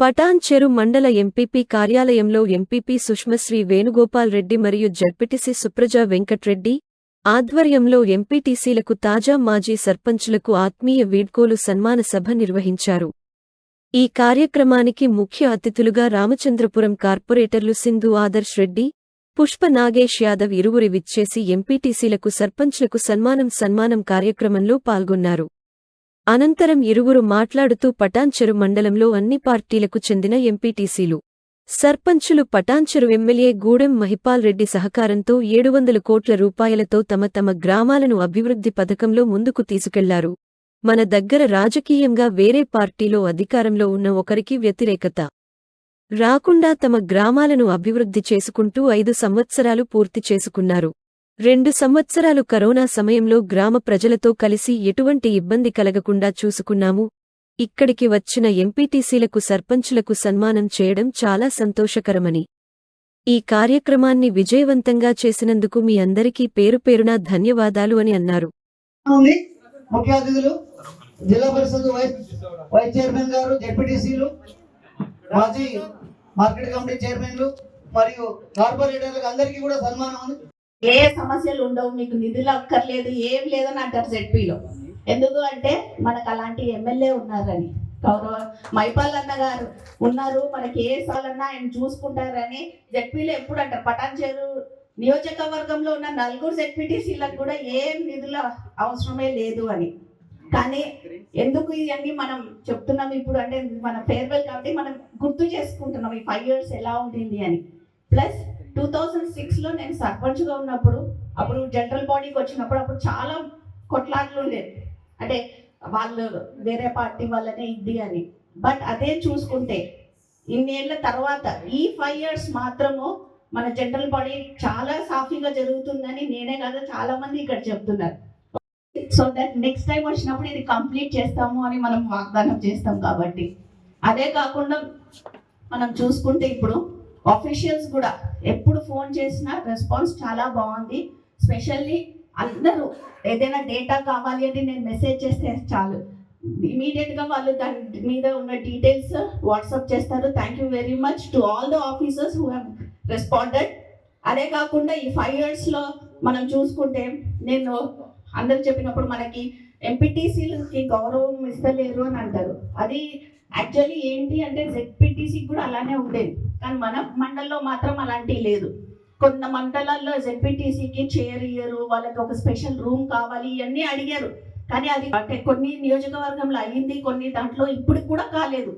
పటాన్ చెరు మండల ఎంపీపీ కార్యాలయంలో ఎంపీపీ సుష్మశ్రీ వేణుగోపాల్ రెడ్డి మరియు జడ్పీటీసీ సుప్రజ వెంకట్రెడ్డి ఆధ్వర్యంలో ఎంపీటీసీలకు తాజా మాజీ సర్పంచులకు ఆత్మీయ వీడ్కోలు సన్మాన సభ నిర్వహించారు. ఈ కార్యక్రమానికి ముఖ్య అతిథులుగా రామచంద్రపురం కార్పొరేటర్లు సింధు ఆదర్శ్ రెడ్డి పుష్ప నాగేష్ యాదవ్ ఇరువురి విచ్చేసి ఎంపీటీసీలకు సర్పంచ్లకు సన్మానం సన్మానం కార్యక్రమంలో పాల్గొన్నారు. అనంతరం ఇరువురు మాట్లాడుతూ పటాన్చెరు మండలంలో అన్ని పార్టీలకు చెందిన ఎంపీటీసీలు. సర్పంచులు పటాన్చెరు ఎమ్మెల్యే గూడెం మహిపాల్ రెడ్డి సహకారంతో ఏడు వందల కోట్ల రూపాయలతో తమ తమ గ్రామాలను అభివృద్ధి పథకంలో ముందుకు తీసుకెళ్ళారు. మన దగ్గర రాజకీయంగా వేరే పార్టీలో అధికారంలో ఉన్న ఒకరికి వ్యతిరేకత. రాకుండా తమ గ్రామాలను అభివృద్ధి చేసుకుంటూ ఐదు సంవత్సరాలు పూర్తి చేసుకున్నారు. రెండు సంవత్సరాలు కరోనా సమయంలో గ్రామ ప్రజలతో కలిసి ఎటువంటి ఇబ్బంది కలగకుండా చూసుకున్నాము. ఇక్కడికి వచ్చిన ఎంపీటీసీలకు సర్పంచులకు సన్మానం చేయడం చాలా సంతోషకరమని. ఈ కార్యక్రమాన్ని విజయవంతంగా చేసినందుకు మీ అందరికీ పేరు పేరున ధన్యవాదాలు అని అన్నారు. ముఖ్య అతిథులు జిల్లా పరిషత్ వైస్ చైర్మన్ గారు జెడ్పీటీసీలు మాజీ మార్కెట్ కమిటీ చైర్మన్లు మరియు కార్పొరేటర్లకు అందరికీ కూడా సన్మానం ఏ సమస్యలు ఉండవు మీకు నిధులు అక్కర్లేదు ఏం లేదని అంటారు జెడ్పీలో ఎందుకు అంటే మనకు అలాంటి ఎమ్మెల్యే ఉన్నారని. గౌరవ మైపాల్ అన్న గారు ఉన్నారు మనకి ఏ సాలన్నా ఆయన చూసుకుంటారని జెడ్పీలో ఎప్పుడు అంటారు. పటాన్చేరు నియోజకవర్గంలో ఉన్న నలుగురు జెడ్పీటీసీలకు కూడా ఏం నిధుల అవసరమే లేదు అని. కానీ ఎందుకు ఇవన్నీ మనం చెప్తున్నాం ఇప్పుడు అంటే మన ఫేర్వెల్ కాబట్టి మనం గుర్తు చేసుకుంటున్నాం ఈ ఫైవ్ ఇయర్స్ ఎలా ఉంటుంది అని. ప్లస్ టూ థౌజండ్ సిక్స్లో నేను సర్పంచ్గా ఉన్నప్పుడు అప్పుడు జనరల్ బాడీకి వచ్చినప్పుడు అప్పుడు చాలా కొట్లాట్లు ఉండేది అంటే వాళ్ళు వేరే పార్టీ వాళ్ళనే ఇది అని. బట్ అదే చూసుకుంటే ఇన్నేళ్ళ తర్వాత ఈ ఫైవ్ ఇయర్స్ మాత్రము మన జనరల్ బాడీ చాలా సాఫీగా జరుగుతుందని నేనే కాదు చాలా మంది ఇక్కడ చెప్తున్నారు. సో దట్ నెక్స్ట్ టైం వచ్చినప్పుడు ఇది కంప్లీట్ చేస్తాము అని మనం వాగ్దానం చేస్తాం కాబట్టి. అదే కాకుండా మనం చూసుకుంటే ఇప్పుడు ఆఫీషియల్స్ కూడా ఎప్పుడు ఫోన్ చేసినా రెస్పాన్స్ చాలా బాగుంది. స్పెషల్లీ అందరూ ఏదైనా డేటా కావాలి అని నేను మెసేజ్ చేస్తే చాలు. ఇమీడియట్గా వాళ్ళు దాని మీద ఉన్న డీటెయిల్స్ వాట్సాప్ చేస్తారు. Thank you very much to all the officers who have responded అదే కాకుండా ఈ ఫైవ్ ఇయర్స్లో మనం చూసుకుంటే నేను అందరు చెప్పినప్పుడు మనకి ఎంపీటీసీలకి గౌరవం ఇస్తలేరు అని అంటారు. అది యాక్చువల్లీ ఏంటి అంటే జెడ్పీటీసీకి కూడా అలానే ఉండేది. కానీ మన మండలంలో మాత్రం అలాంటివి లేదు. కొంత మండలాల్లో జెడ్పీటీసీకి చైర్ ఇయ్యరు వాళ్ళకి ఒక స్పెషల్ రూమ్ కావాలి ఇవన్నీ అడిగారు. కానీ అది అంటే కొన్ని నియోజకవర్గంలో అయ్యింది కొన్ని దాంట్లో ఇప్పుడు కూడా కాలేదు.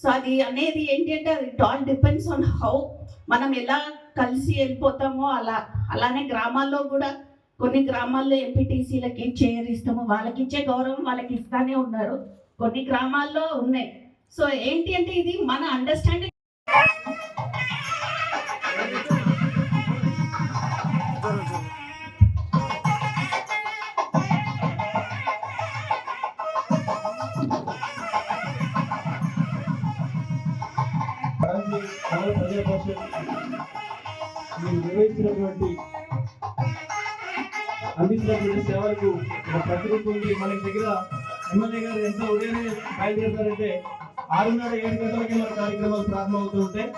సో అది అనేది ఏంటి అంటే అది ఆల్ డిపెండ్స్ ఆన్ హౌ మనం ఎలా కలిసి వెళ్ళిపోతామో అలా అలానే గ్రామాల్లో కూడా కొన్ని గ్రామాల్లో ఎంపీటీసీలకి చైర్ ఇస్తాము వాళ్ళకి ఇచ్చే గౌరవం వాళ్ళకి ఇస్తానే ఉన్నారు. కొన్ని గ్రామాల్లో ఉన్నాయి. సో ఏంటి అంటే ఇది మన అండర్స్టాండింగ్ నిర్వహించినటువంటి అందించినటువంటి సేవలకు ఒక ప్రతిరూపం ఉంది. మనకి దగ్గర ఎమ్మెల్యే గారు ఎంత ఉదయాన్నే బయలుదేరుతారంటే ఆరున్నర ఏడు గంటలకి మన కార్యక్రమాలు ప్రారంభమవుతూ ఉంటాయి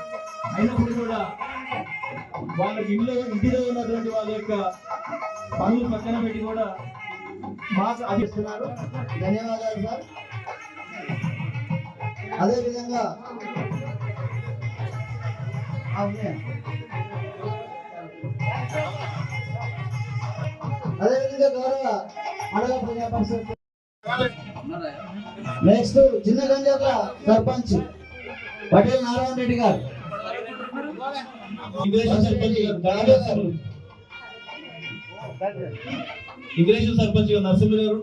అయినప్పుడు కూడా వాళ్ళకి ఇంట్లో ఇంటిలో ఉన్నటువంటి వాళ్ళ యొక్క పనులు పక్కన పెట్టి కూడా మాకు అందిస్తున్నారు. ధన్యవాదాలు సార్. అదేవిధంగా అదేవిధంగా గౌరవ అడగ ప్రజా పరిషత్ నెక్స్ట్ చిన్న గంజాల సర్పంచ్ పటేల్ నారాయణ రెడ్డి గారు. ఇంగ్లీష్ సర్పంచ్ గారు. ఇంగ్లీష్ సర్పంచ్ నరసింహ గారు.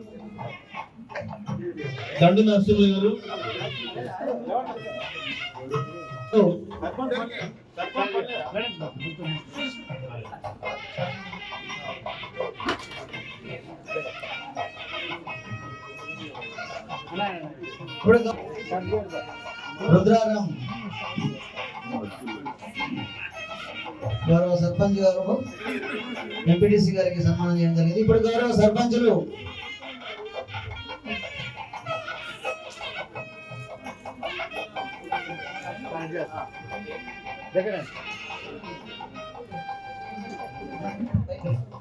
దండు నరసింహ గారు. ఇప్పుడు రుద్రారాం. గౌరవ సర్పంచ్ గారు ఎంపీటీసీ గారికి సన్మానం చేయడం జరిగింది. ఇప్పుడు గౌరవ సర్పంచులు.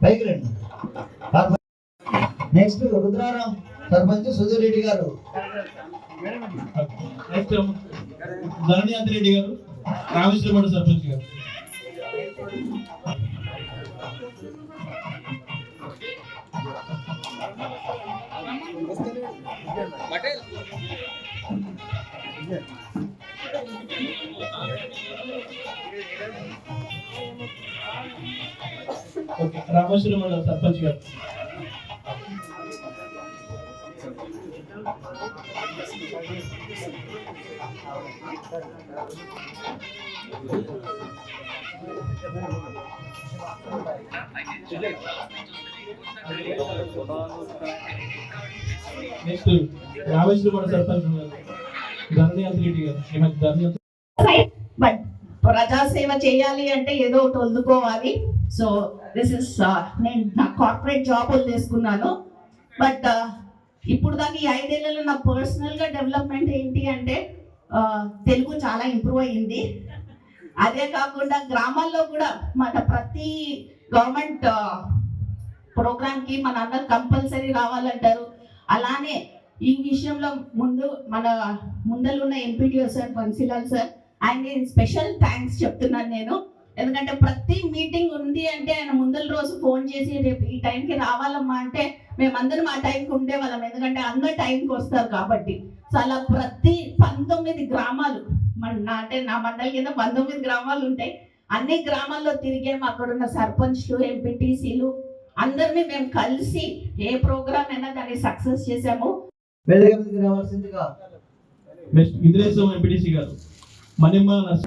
పైకి రండి. నెక్స్ట్ రుద్రారాం సర్పంచ్ సుధీర్ రెడ్డి గారు. నెక్స్ట్ రెడ్డి గారు రామేశ్వరపేట సర్పంచ్ గారు. రామేశ్వరం సర్పంచ్ గారు. నెక్స్ట్ రామేశ్వరపేట సర్పంచ్ గారు ధరణి రెడ్డి గారు. శ్రీమతి ధరణి బట్ ప్రజాసేవ చేయాలి అంటే ఏదో ఒకటి వదులుకోవాలి సో దిస్ ఇస్ uh, నేను నా కార్పొరేట్ జాబ్ వదిలేసుకున్నాను. బట్ uh, ఇప్పుడు దాకా ఈ ఐదేళ్ళలో నా పర్సనల్గా డెవలప్మెంట్ ఏంటి అంటే తెలుగు చాలా ఇంప్రూవ్ అయ్యింది. అదే కాకుండా గ్రామాల్లో కూడా మన ప్రతి గవర్నమెంట్ ప్రోగ్రామ్కి మన అందరు కంపల్సరీ రావాలంటారు. అలానే ఈ విషయంలో ముందు మన ముందలున్న ఎంపీడీఓ సార్ బన్సీలాల్ సార్ ఆయన స్పెషల్ థ్యాంక్స్ చెప్తున్నాను నేను. ఎందుకంటే ప్రతి మీటింగ్ ఉంది అంటే ఆయన ముందల రోజు ఫోన్ చేసి రేపు ఈ టైంకి రావాలమ్మా అంటే మేమందరం ఆ టైంకి ఉండేవాళ్ళం. ఎందుకంటే అందరు టైంకి వస్తారు కాబట్టి. అలా ప్రతి పంతొమ్మిది గ్రామాలు మన నా అంటే నా మండలి కింద పంతొమ్మిది గ్రామాలు ఉంటాయి. అన్ని గ్రామాల్లో తిరిగాము అక్కడున్న సర్పంచ్లు ఎంపీటీసీలు అందరినీ మేము కలిసి ఏ ప్రోగ్రామ్ అయినా దాన్ని సక్సెస్ చేసాము వేదిక మీదకి రావాల్సిందిగా? నెక్స్ట్ ఇంద్రేశ్వరం ఎంపీటీసీ గారు. మణిమ్మ నర్స్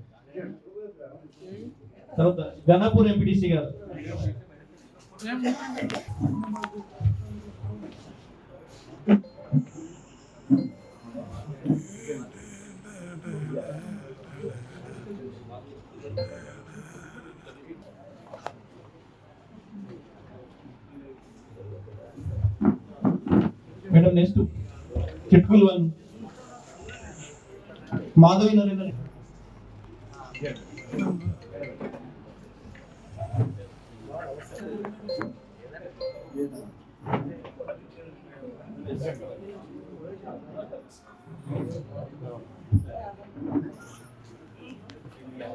తర్వాత Ganapur MPTC garu. Madam next Chitkul one Madhavi Narendra.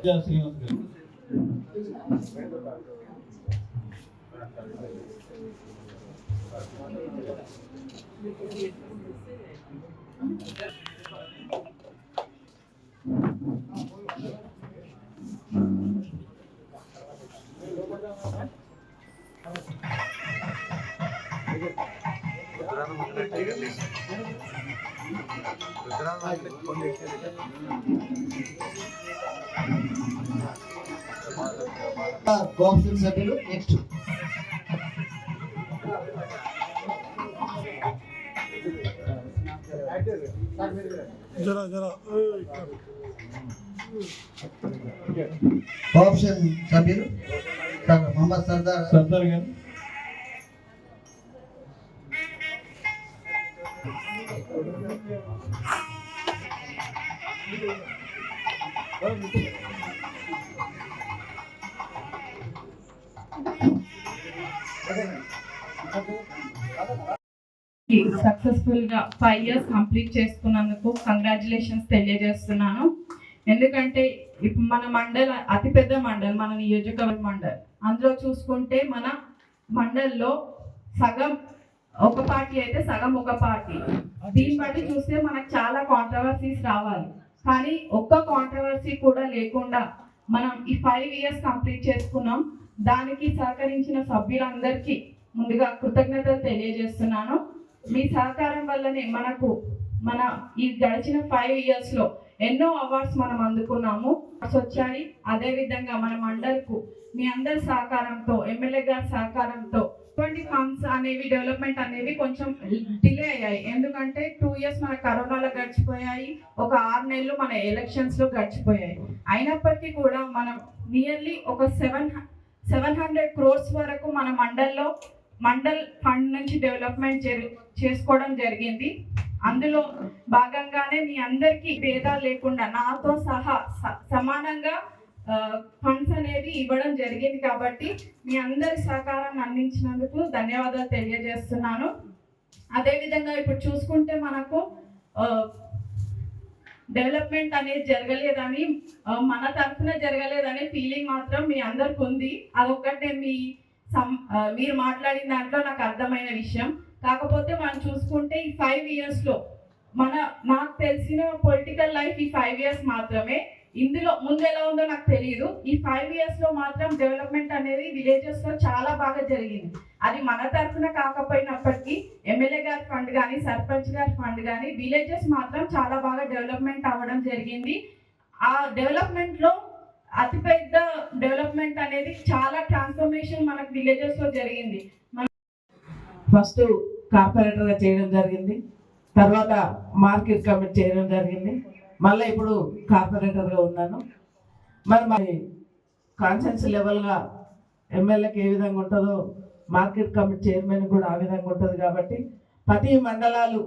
じゃあ、杉本君。Thank you. Council సభ్యులు నెక్స్ట్. జరా జరా. ఆప్షన్ సభ్యులు మొహమ్మద్ సర్దార్ సర్దార్ గారు. సక్సెస్ఫుల్గా ఫైవ్ ఇయర్స్ కంప్లీట్ చేసుకున్నందుకు కంగ్రాచులేషన్స్ తెలియజేస్తున్నాను. ఎందుకంటే ఇప్పుడు మన మండల్ అతిపెద్ద మండల్ మన నియోజకవర్గ మండల్. అందులో చూసుకుంటే మన మండల్లో సగం ఒక పార్టీ అయితే సగం ఒక పార్టీ. దీన్ని బట్టి చూస్తే మనకు చాలా కాంట్రవర్సీస్ రావాలి. కానీ ఒక్క కాంట్రవర్సీ కూడా లేకుండా మనం ఈ ఫైవ్ ఇయర్స్ కంప్లీట్ చేసుకున్నాం. దానికి సహకరించిన సభ్యులందరికీ ముందుగా కృతజ్ఞతలు తెలియజేస్తున్నాను. మీ సహకారం వల్లనే మనకు మన ఈ గడిచిన ఫైవ్ ఇయర్స్లో ఎన్నో అవార్డ్స్ మనం అందుకున్నాము. వచ్చాయి. అదే విధంగా మన మండల్కు మీ అందరి సహకారంతో ఎమ్మెల్యే గారి సహకారంతో ట్వంటీ ఫండ్స్ అనేవి డెవలప్మెంట్ అనేవి కొంచెం డిలే అయ్యాయి. ఎందుకంటే టూ ఇయర్స్ మన కరోనాలో గడిచిపోయాయి. ఒక ఆరు నెలలు మన ఎలక్షన్స్లో గడిచిపోయాయి. అయినప్పటికీ కూడా మనం నియర్లీ ఒక సెవెన్ సెవెన్ హండ్రెడ్ క్రోర్స్ వరకు మన మండల్లో మండల్ ఫండ్ నుంచి డెవలప్మెంట్ జరి చేసుకోవడం జరిగింది. అందులో భాగంగానే మీ అందరికీ భేదాలు లేకుండా నాతో సహా స- సమానంగా ఫండ్స్ అనేవి ఇవ్వడం జరిగింది కాబట్టి మీ అందరి సహకారాన్ని అందించినందుకు ధన్యవాదాలు తెలియజేస్తున్నాను. అదేవిధంగా ఇప్పుడు చూసుకుంటే మనకు డెవలప్మెంట్ అనేది జరగలేదని మన తరఫున జరగలేదనే ఫీలింగ్ మాత్రం మీ అందరికి ఉంది. అదొక్కటే మీ సం మీరు మాట్లాడిన దాంట్లో నాకు అర్థమైన విషయం. కాకపోతే మనం చూసుకుంటే ఈ ఫైవ్ ఇయర్స్లో మన నాకు తెలిసిన పొలిటికల్ లైఫ్ ఈ ఫైవ్ ఇయర్స్ మాత్రమే. ఇందులో ముందు ఎలా ఉందో నాకు తెలియదు ఈ ఫైవ్ ఇయర్స్లో మాత్రం డెవలప్మెంట్ అనేది విలేజెస్లో చాలా బాగా జరిగింది. అది మన తరఫున కాకపోయినప్పటికీ ఎమ్మెల్యే గారి ఫండ్ కానీ సర్పంచ్ గారి ఫండ్ కానీ విలేజెస్ మాత్రం చాలా బాగా డెవలప్మెంట్ అవ్వడం జరిగింది. ఆ డెవలప్మెంట్లో అతిపెద్ద డెవలప్మెంట్ అనేది చాలా ట్రాన్స్ఫర్మేషన్ మనకు విలేజెస్లో జరిగింది. ఫస్ట్ కార్పొరేటర్గా చేయడం జరిగింది. తర్వాత మార్కెట్ కమిటీ చేయడం జరిగింది. మళ్ళీ ఇప్పుడు కార్పొరేటర్గా ఉన్నాను. మరి మరి కాన్సెన్స్ లెవెల్గా ఎమ్మెల్యేకి ఏ విధంగా ఉంటుందో మార్కెట్ కమిటీ చైర్మన్ కూడా ఆ విధంగా ఉంటుంది కాబట్టి ప్రతి మండలాలు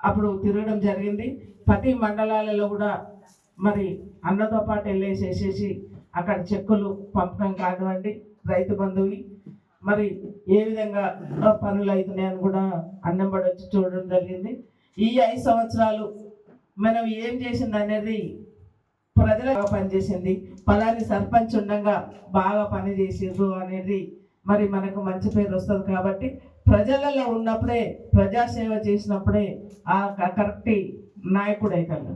అప్పుడు తిరగడం జరిగింది. ప్రతి మండలాలలో కూడా మరి అన్నతో పాటు వెళ్ళేసేసేసి అక్కడ చెక్కులు పంపకం కానివ్వండి రైతు బంధువి మరి ఏ విధంగా పనులు అవుతున్నాయని కూడా అన్నంబడి వచ్చి చూడడం జరిగింది. ఈ ఐదు సంవత్సరాలు మనం ఏం చేసింది అనేది ప్రజలకు పనిచేసింది. పలాని సర్పంచ్ ఉండగా బాగా పని చేసిండ్రు అనేది మరి మనకు మంచి పేరు వస్తుంది కాబట్టి ప్రజలలో ఉన్నప్పుడే ప్రజాసేవ చేసినప్పుడే ఆ కరెక్ట్ నాయకుడు అవుతాడు